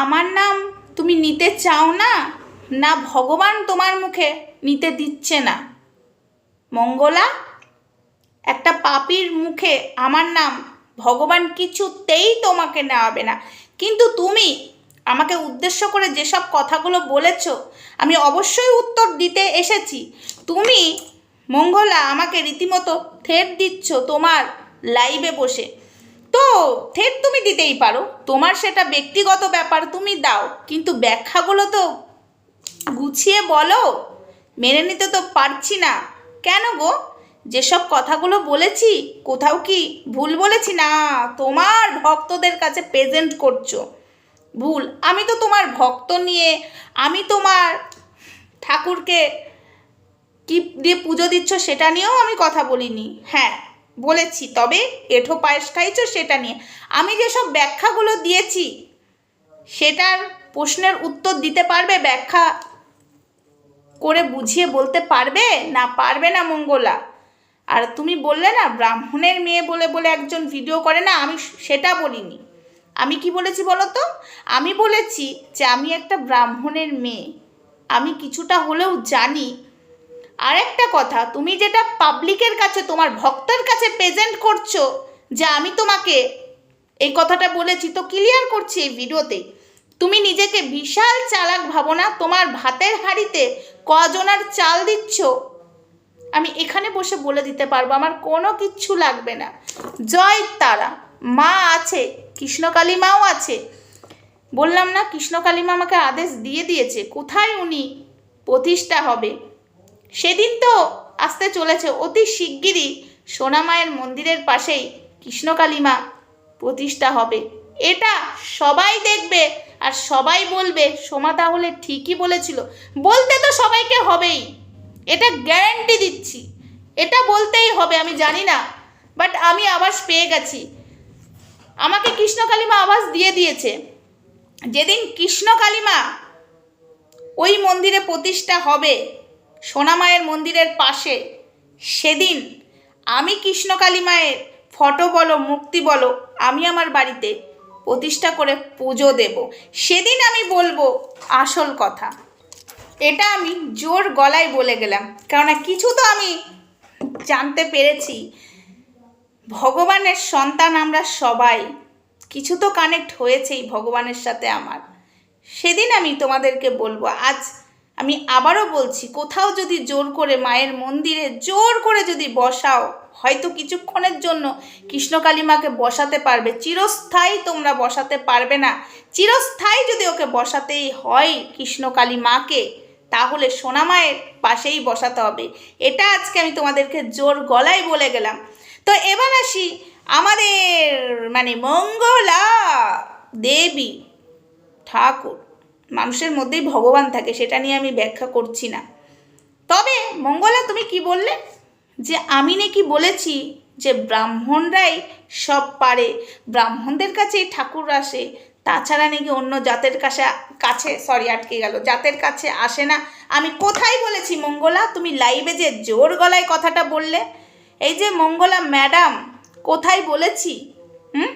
আমার নাম তুমি নিতে চাও না? না ভগবান তোমার মুখে নিতে দিচ্ছে না। মঙ্গলা, একটা পাপির মুখে আমার নাম ভগবান কিছুতেই তোমাকে নেওয়াবে না। কিন্তু তুমি আমাকে উদ্দেশ্য করে যেসব কথাগুলো বলেছ, আমি অবশ্যই উত্তর দিতে এসেছি। তুমি মঙ্গলা, আমাকে রীতিমতো থ্রেট দিচ্ছ তোমার লাইভে বসে। তো থ্রেট তুমি দিতেই পারো। তোমার সেটা ব্যক্তিগত ব্যাপার তুমি দাও, কিন্তু ব্যাখ্যাগুলো তো গুছিয়ে বলো। মেনে নিতে তো পারছি না। কেন গো? যেসব কথাগুলো বলেছি, কোথাও কি ভুল বলেছি? না, তোমার ভক্তদের কাছে প্রেজেন্ট করছ। ভুল, আমি তো তোমার ভক্ত নিয়ে, আমি তোমার ঠাকুরকে কি দিয়ে পুজো দিচ্ছ সেটা নিয়েও আমি কথা বলিনি। হ্যাঁ বলেছি, তবে এঠো পায়েস খাইছো সেটা নিয়ে। আমি যেসব ব্যাখ্যাগুলো দিয়েছি, সেটার প্রশ্নের উত্তর দিতে পারবে? ব্যাখ্যা করে বুঝিয়ে বলতে পারবে? না পারবে না মঙ্গলা? আর তুমি বললে না, ব্রাহ্মণের মেয়ে বলে বলে একজন ভিডিও করে না, আমি সেটা বলিনি। আমি কি বলেছি বলো তো? আমি বলেছি যে আমি একটা ব্রাহ্মণের মেয়ে। আমি কিছুটা হলেও জানি আর একটা কথা, তুমি যেটা পাবলিকের কাছে, তোমার ভক্তের কাছে প্রেজেন্ট করছ, যে আমি তোমাকে এই কথাটা বলেছি, তো ক্লিয়ার করছি এই ভিডিওতে। তুমি নিজেকে বিশাল চালাক ভাবো না তোমার ভাতের হাঁড়িতে কজনার চাল দিচ্ছ, আমি এখানে বসে বলে দিতে পারব, আমার কোনো কিচ্ছু লাগবে না। জয় তারা, মা আছে কৃষ্ণকালী মাও আছে। বললাম না কৃষ্ণকালী মা আমাকে আদেশ দিয়ে দিয়েছে, কোথায় উনি প্রতিষ্ঠা হবে? সেদিন তো আসতে চলেছে অতি শিগগিরই সোনামায়ের মন্দিরের পাশেই কৃষ্ণকালীমা প্রতিষ্ঠা হবে। এটা সবাই দেখবে আর সবাই বলবে, সোমা তাহলে ঠিকই বলেছিল, বলতে তো সবাইকে হবেই। এটা গ্যারান্টি দিচ্ছি। এটা বলতেই হবে, আমি জানি না বাট আমি আবাস পেয়ে গেছি। আমাকে কৃষ্ণকালীমা আবাস দিয়ে দিয়েছে। যেদিন কৃষ্ণকালীমা ওই মন্দিরে প্রতিষ্ঠা হবে সোনামায়ের মন্দিরের পাশে। সেদিন আমি কৃষ্ণকালী মায়ের ফটো বলো মুক্তি বলো, আমি আমার বাড়িতে প্রতিষ্ঠা করে পুজো দেব। সেদিন আমি বলব আসল কথা। এটা আমি জোর গলায় বলে গেলাম। কেননা কিছু তো আমি জানতে পেরেছি। ভগবানের সন্তান আমরা সবাই। কিছু তো কানেক্ট হয়েছেই ভগবানের সাথে আমার। সেদিন আমি তোমাদেরকে বলব, আজ আমি আবারও বলছি, কোথাও যদি জোর করে মায়ের মন্দিরে জোর করে যদি বসাও, হয়তো কিছুক্ষণের জন্য কৃষ্ণকালী মাকে বসাতে পারবে। চিরস্থায়ী তোমরা বসাতে পারবে না। চিরস্থায়ী যদি ওকে বসাতেই হয় কৃষ্ণকালী মাকে তাহলে সোনামায়ের পাশেই বসাতে হবে। এটা আজকে আমি তোমাদেরকে জোর গলায় বলে গেলাম। তো এবার আসি আমাদের মানে মঙ্গলা দেবী ঠাকুর। মানুষের মধ্যেই ভগবান থাকে, সেটা নিয়ে আমি ব্যাখ্যা করছি না। তবে মঙ্গলা, তুমি কি বললে? যে আমি নাকি বলেছি যে ব্রাহ্মণরাই সব পারে। ব্রাহ্মণদের কাছেই ঠাকুর আসে, তাছাড়া নাকি অন্য জাতের কাছে কাছে সরি আটকে গেল, জাতের কাছে আসে না। আমি কোথায় বলেছি মঙ্গলা? তুমি লাইভে যে জোর গলায় কথাটা বললে, এই যে মঙ্গলা ম্যাডাম কোথায় বলেছি? হুম?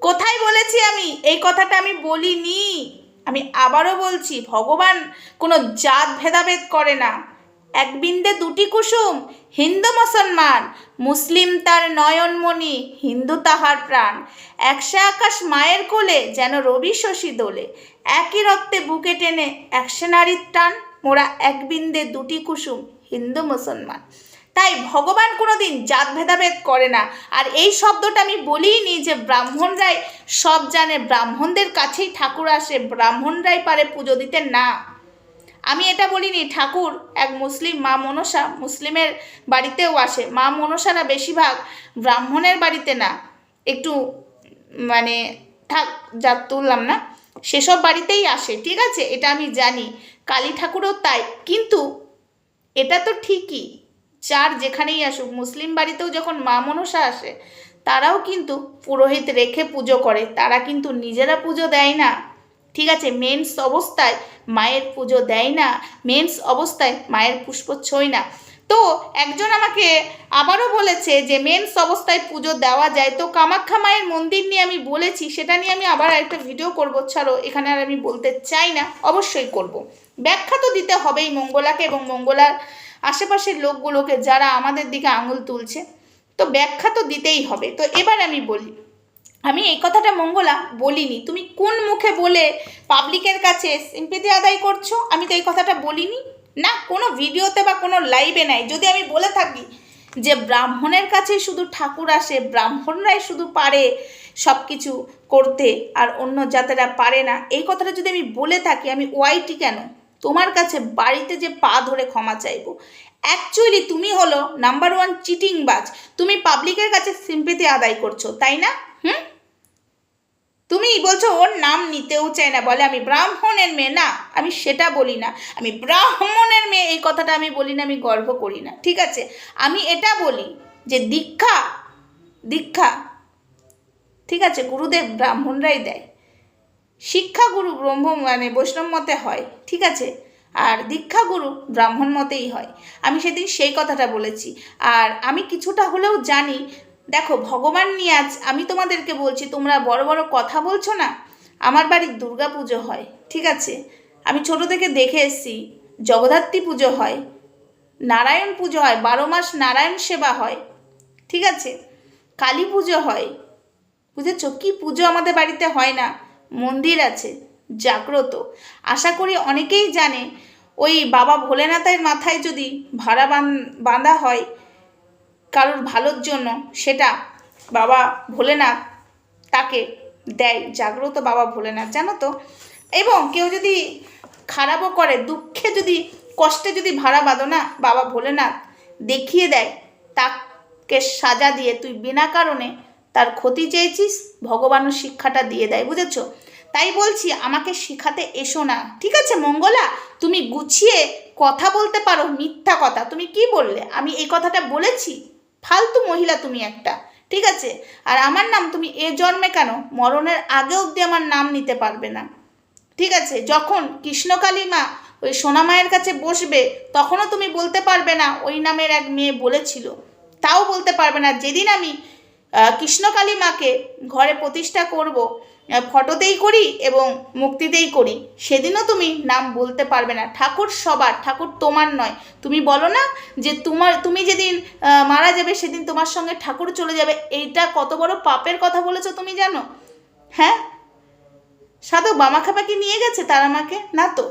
কোথায় বলেছি আমি? এই কথাটা আমি বলিনি। আমি আবারও বলছি, ভগবান কোনো জাত ভেদাভেদ করে না। এক বিন্দে দুটি কুসুম, হিন্দু মুসলমান। মুসলিম তার নয়নমণি, হিন্দু তাহার প্রাণ। একশে আকাশ মায়ের কোলে যেন রবি শশী দোলে। একই রক্তে বুকে টেনে একশে নারীর টান, মোরা এক বিন্দে দুটি কুসুম, হিন্দু মুসলমান। তাই ভগবান কোনোদিন জাত ভেদাভেদ করে না। আর এই শব্দটা আমি বলিনি যে ব্রাহ্মণরাই সব জানে, ব্রাহ্মণদের কাছেই ঠাকুর আসে, ব্রাহ্মণরাই পারে পুজো দিতে না। আমি এটা বলিনি, ঠাকুর এক মুসলিম মা মনসা মুসলিমের বাড়িতেও আসে। মা মনসারা বেশিরভাগ ব্রাহ্মণের বাড়িতে না। একটু মানে থাক, যা তুললাম না। সেসব বাড়িতেই আসে, ঠিক আছে? এটা আমি জানি। কালী ঠাকুরও তাই। কিন্তু এটা তো ঠিকই। যার যেখানেই আসুক, মুসলিম বাড়িতেও যখন মা মনসা আসে, তারাও কিন্তু পুরোহিত রেখে পুজো করে, তারা কিন্তু নিজেরা পুজো দেয় না। ঠিক আছে মেন্স অবস্থায় মায়ের পুজো দেয় না মেন্স অবস্থায় মায়ের পুষ্প ছোঁয় না। তো একজন আমাকে আবারও বলেছে যে মেন্স অবস্থায় পুজো দেওয়া যায়। তো কামাখ্যা মায়ের মন্দির নিয়ে আমি বলেছি, সেটা নিয়ে আমি আবার একটা ভিডিও করব। ছাড়ো, এখানে আর আমি বলতে চাই না, অবশ্যই করব। ব্যাখ্যা তো দিতে হবেই মঙ্গলাকে এবং মঙ্গলার আশেপাশের লোকগুলোকে যারা আমাদের দিকে আঙুল তুলছে, তো ব্যাখ্যা তো দিতেই হবে। তো এবার আমি বলি, আমি এই কথাটা মঙ্গলা বলিনি। তুমি কোন মুখে বলে পাবলিকের কাছে সিম্পেতি আদায় করছ? আমি তো এই কথাটা বলিনি। না, কোনো ভিডিওতে বা কোনো লাইভে নাই। যদি আমি বলে থাকি যে ব্রাহ্মণের কাছেই শুধু ঠাকুর আসে, ব্রাহ্মণরাই শুধু পারে সব কিছু করতে আর অন্য জাতেরা পারে না, এই কথাটা যদি আমি বলে থাকি, আমি ওয়াইটি কেন? তোমার কাছে বাড়িতে যে পা ধরে ক্ষমা চাইব। অ্যাকচুয়ালি তুমি হলো নাম্বার ওয়ান চিটিং বাজ। তুমি পাবলিকের কাছে সিম্পেতি আদায় করছ, তাই না? হুম? তুমি বলছো, ওর নাম নিতেও চায় না। বলে, আমি ব্রাহ্মণের মেয়ে। না, আমি সেটা বলি না। আমি ব্রাহ্মণের মেয়ে, এই কথাটা আমি বলি না, আমি গর্ব করি না। ঠিক আছে? আমি এটা বলি যে দীক্ষা দীক্ষা, ঠিক আছে? গুরুদেব ব্রাহ্মণরাই দেয়। শিক্ষা গুরু ব্রহ্ম মানে বৈষ্ণব মতে হয়, ঠিক আছে? আর দীক্ষা গুরু ব্রাহ্মণ মতেই হয়। আমি সেদিন সেই কথাটা বলেছি। আর আমি কিছুটা হলেও জানি, দেখো, ভগবান নিয়ে আজ আমি তোমাদেরকে বলছি, তোমরা বড় বড় কথা বলছো না, আমার বাড়ির দুর্গা পুজো হয়, ঠিক আছে? আমি ছোট থেকে দেখে এসেছি, জগদ্ধাত্রী পুজো হয়, নারায়ণ পুজো হয়, বারো মাস নারায়ণ সেবা হয়, ঠিক আছে? কালী পুজো হয়, বুঝেছ? কি পুজো আমাদের বাড়িতে হয় না। মন্দির আছে, জাগ্রত। আশা করি অনেকেই জানে, ওই বাবা ভোলেনাথের মাথায় যদি ভাড়া বাঁধা হয় কারোর ভালোর জন্য, সেটা বাবা ভোলেনাথ তাকে দেয়, জাগ্রত বাবা ভোলেনাথ, জানো তো? এবং কেউ যদি খারাপও করে, দুঃখে যদি, কষ্টে যদি ভাড়া বাঁধো না, বাবা ভোলেনাথ দেখিয়ে দেয়, তাকে সাজা দিয়ে তুই বিনা কারণে তার ক্ষতি চেয়েছিস? ভগবানও শিক্ষাটা দিয়ে দেয়, বুঝেছ? তাই বলছি, আমাকে শেখাতে এসো না। ঠিক আছে, মঙ্গলা? তুমি গুছিয়ে কথা বলতে পারো, মিথ্যা কথা। তুমি কি বললে? আমি এই কথাটা বলেছি? ফালতু মহিলা তুমি একটা। ঠিক আছে? আর আমার নাম তুমি এ জন্মে কেন? মরণের আগে অবধি আমার নাম নিতে পারবে না। ঠিক আছে? যখন কৃষ্ণকালী মা ওই সোনামায়ের কাছে বসবে, তখনও তুমি বলতে পারবে না, ওই নামের এক মেয়ে বলেছিল। তাও বলতে পারবে না, যেদিন আমি কৃষ্ণকালী মাকে ঘরে প্রতিষ্ঠা করব ফটোতেই করি এবং মুক্তিতেই করি। সেদিনও তুমি নাম বলতে পারবে না। ঠাকুর সবার, ঠাকুর তোমার নয়। তুমি বলো না যে তোমার, তুমি যেদিন মারা যাবে সেদিন তোমার সঙ্গে ঠাকুর চলে যাবে। এইটা কত বড় পাপের কথা বলেছ তুমি জানো? হ্যাঁ? সাধক বামাখাপাকি নিয়ে গেছে তার আমাকে? না তো।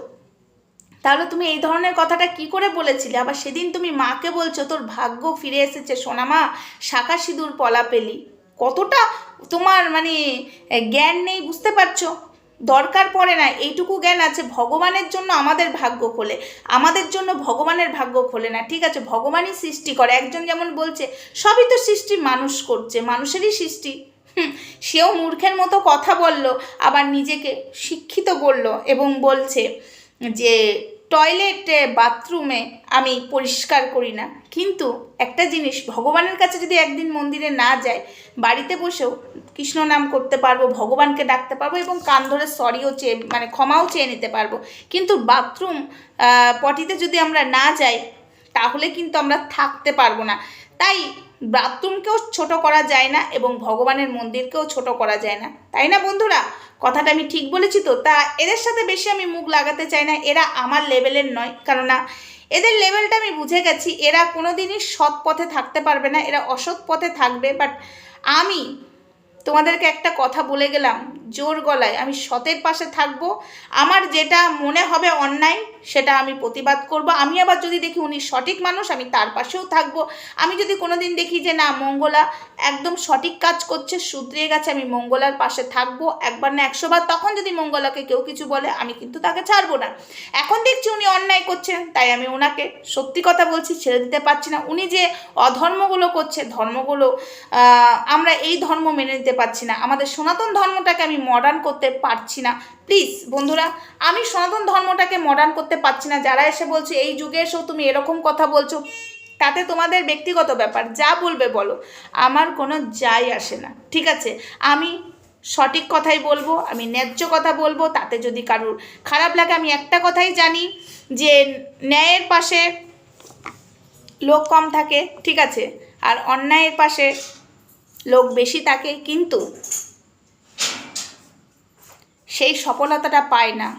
তাহলে তুমি এই ধরনের কথাটা কি করে বলেছিলে? আবার সেদিন তুমি মাকে বলছো, তোর ভাগ্য ফিরে এসেছে, সোনামা, শাখা সিঁদুর পলা পেলি। কতটা তোমার মানে জ্ঞান নেই, বুঝতে পারছ? দরকার পড়ে না, এইটুকু জ্ঞান আছে, ভগবানের জন্য আমাদের ভাগ্য খোলে। আমাদের জন্য ভগবানের ভাগ্য খোলে না, ঠিক আছে? ভগবানই সৃষ্টি করে। একজন যেমন বলছে, সবই তো সৃষ্টি, মানুষ করছে, মানুষেরই সৃষ্টি। সেও মূর্খের মতো কথা বলল, আবার নিজেকে শিক্ষিত বলল এবং বলছে যে টয়লেটে বাথরুমে আমি পরিষ্কার করি না। কিন্তু একটা জিনিস, ভগবানের কাছে যদি একদিন মন্দিরে না যায় বাড়িতে বসেও কৃষ্ণ নাম করতে পারব, ভগবানকে ডাকতে পারব এবং কান ধরে সরিও চেয়ে মানে ক্ষমাও চেয়ে নিতে পারব। কিন্তু বাথরুম পটিতে যদি আমরা না যাই, তাহলে কিন্তু আমরা থাকতে পারব না। তাই বাথরুমকেও ছোট করা যায় না এবং ভগবানের মন্দিরকেও ছোট করা যায় না। তাই না বন্ধুরা? কথাটা আমি ঠিক বলেছি তো? তা এদের সাথে বেশি আমি মুখ লাগাতে চাই না, এরা আমার লেভেলের নয়। কেননা এদের লেভেলটা আমি বুঝে গেছি, এরা কোনো দিনই সৎ পথে থাকতে পারবে না, এরা অসৎ পথে থাকবে। বাট আমি তোমাদেরকে একটা কথা বলে গেলাম জোর গলায়, আমি সতের পাশে থাকব। আমার যেটা মনে হবে অন্যায়, সেটা আমি প্রতিবাদ করব। আমি আবার যদি দেখি উনি সঠিক মানুষ, আমি তার পাশেও থাকব। আমি যদি কোনো দিন দেখি যে না, মঙ্গলা একদম সঠিক কাজ করছে, শুধরিয়ে গেছে, আমি মঙ্গলার পাশে থাকব। একবার না একশোবার তখন যদি মঙ্গলাকে কেউ কিছু বলে, আমি কিন্তু তাকে ছাড়বো না। এখন দেখছি উনি অন্যায় করছেন, তাই আমি ওনাকে সত্যি কথা বলছি, ছেড়ে দিতে পারছি না। উনি যে অধর্মগুলো করছে, ধর্মগুলো আমরা এই ধর্ম মেনে নিতে পারছি না। আমাদের সনাতন ধর্মটাকে আমি মডার্ন করতে পারছি না। প্লিজ বন্ধুরা, আমি সনাতন ধর্মটাকে মডার্ন করতে পারছি না। যারা এসে বলছে, এই যুগে এসেও তুমি এরকম কথা বলছো, তাতে তোমাদের ব্যক্তিগত ব্যাপার, যা বলবে বলো। আমার কোনো যাই আসে না। ঠিক আছে? আমি সঠিক কথাই বলব, আমি ন্যায্য কথা বলব, তাতে যদি কারোর খারাপ লাগে, আমি একটা কথাই জানি যে, ন্যায়ের পাশে লোক কম থাকে, ঠিক আছে? আর অন্যায়ের পাশে লোক বেশি থাকে, কিন্তু সেই সফলতাটা পায় না।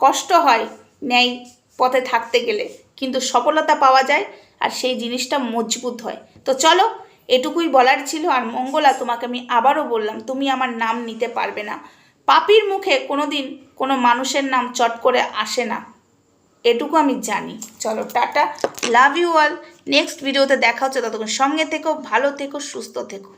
কষ্ট হয় ন্যায় পথে থাকতে গেলে, কিন্তু সফলতা পাওয়া যায় আর সেই জিনিসটা মজবুত হয়। তো চলো, এটুকুই বলার ছিল আর মঙ্গলা তোমাকে আমি আবারও বললাম, তুমি আমার নাম নিতে পারবে না। পাপির মুখে কোনো দিন কোনো মানুষের নাম চট করে আসে না। এটুকু আমি জানি। চলো, tata, love you all. Next ভিডিওতে দেখা হচ্ছে ততক্ষণ সঙ্গে থেকো, ভালো থেকো, সুস্থ থেকো।